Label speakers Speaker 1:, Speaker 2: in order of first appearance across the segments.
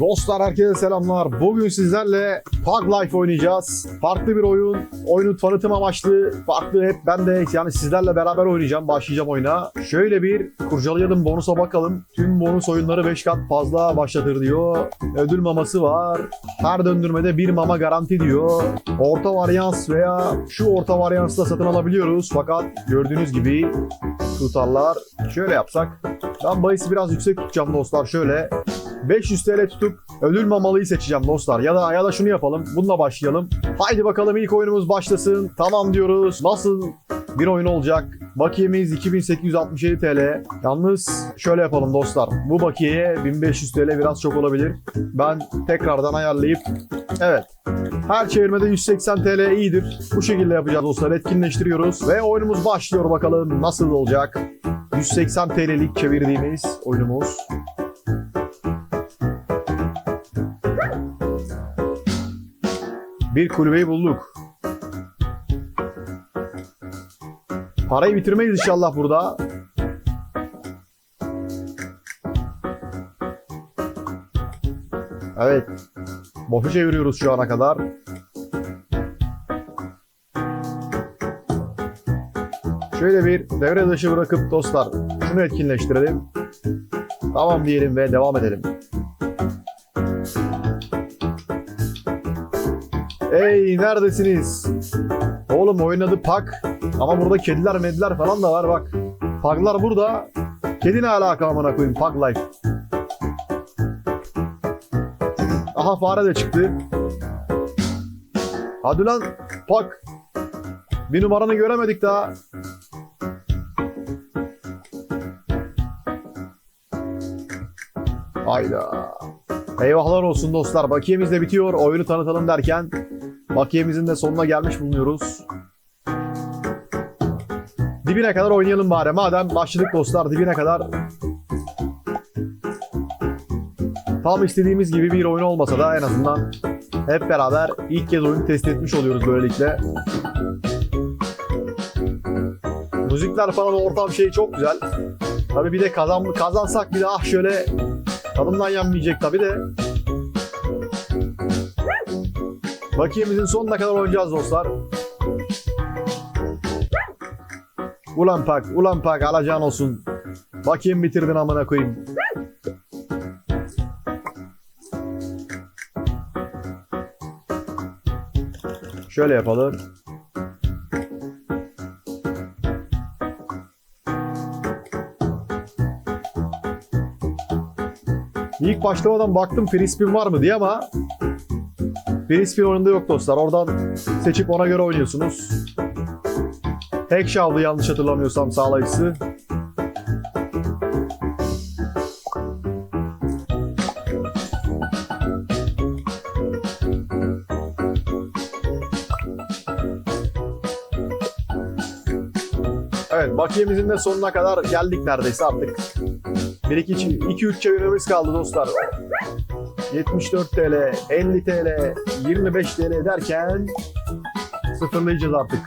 Speaker 1: Dostlar herkese selamlar. Bugün sizlerle Pug Life oynayacağız. Farklı bir oyun. Oyunu tanıtım amaçlı. Farklı hep ben de yani sizlerle beraber oynayacağım. Başlayacağım oyuna. Şöyle bir kurcalayalım bonusa bakalım. Tüm bonus oyunları 5 kat fazla başlatır diyor. Ödül maması var. Her döndürmede bir mama garanti diyor. Orta varyans veya şu orta varyansı da satın alabiliyoruz. Fakat gördüğünüz gibi tutarlar. Şöyle yapsak. Ben bahisi biraz yüksek tutacağım dostlar. Şöyle 500 TL tutup ödül mamalıyı seçeceğim dostlar. Ya da ya da şunu yapalım. Bununla başlayalım. Haydi bakalım ilk oyunumuz başlasın. Tamam diyoruz. Nasıl bir oyun olacak? Bakiyemiz 2867 TL. Yalnız şöyle yapalım dostlar. Bu bakiyeye 1500 TL biraz çok olabilir. Ben tekrardan ayarlayıp evet her çevirmede 180 TL iyidir. Bu şekilde yapacağız dostlar. Etkinleştiriyoruz. Ve oyunumuz başlıyor bakalım nasıl olacak. 180 TL'lik çevirdiğimiz oyunumuz. Bir kulübeyi bulduk. Parayı bitirmeyiz inşallah burada. Evet. Boşu çeviriyoruz şu ana kadar. Şöyle bir devre dışı bırakıp dostlar şunu etkinleştirelim. Tamam diyelim ve devam edelim. Ey neredesiniz? Oğlum oynadı pak. Ama burada kediler mediler falan da var bak. Paglar burada. Kedi ne alaka amına koyayım Pug Life. Aha fare de çıktı. Hadi lan pak. Bir numaranı göremedik daha. Hayda. Eyvahlar olsun dostlar. Bakiyemiz de bitiyor. Oyunu tanıtalım derken bakiyemizin de sonuna gelmiş bulunuyoruz. Dibine kadar oynayalım bari. Madem başladık dostlar dibine kadar. Tam istediğimiz gibi bir oyun olmasa da en azından hep beraber ilk kez oyunu test etmiş oluyoruz böylelikle. Müzikler falan ortam şey çok güzel. Tabii bir de kazan, kazansak bir de ah şöyle tadımdan yenmeyecek tabii de. Bakiyemizin sonuna kadar oynayacağız dostlar. Ulan pak, ulan pak alacağın olsun. Bakayım bitirdin amına koyayım. Şöyle yapalım. İlk başlamadan baktım free spin var mı diye ama free spin oyunda yok dostlar. Oradan seçip ona göre oynuyorsunuz. Tek şavlı yanlış hatırlamıyorsam sağlayıcısı. Evet bakiyemizin de sonuna kadar geldik neredeyse artık. 1-2-3 çevirmemiz kaldı dostlar. 74 TL, 50 TL, 25 TL derken sıfırlayacağız artık.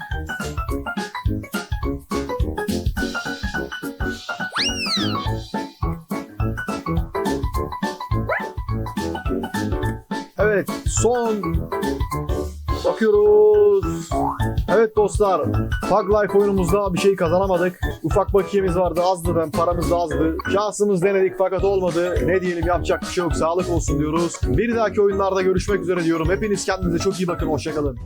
Speaker 1: Evet son bakıyoruz. Evet dostlar Pug Life oyunumuzda bir şey kazanamadık. Ufak bakiyemiz vardı azdı ben paramız da azdı. Şansımız denedik fakat olmadı. Ne diyelim yapacak bir şey yok sağlık olsun diyoruz. Bir dahaki oyunlarda görüşmek üzere diyorum. Hepiniz kendinize çok iyi bakın hoşçakalın.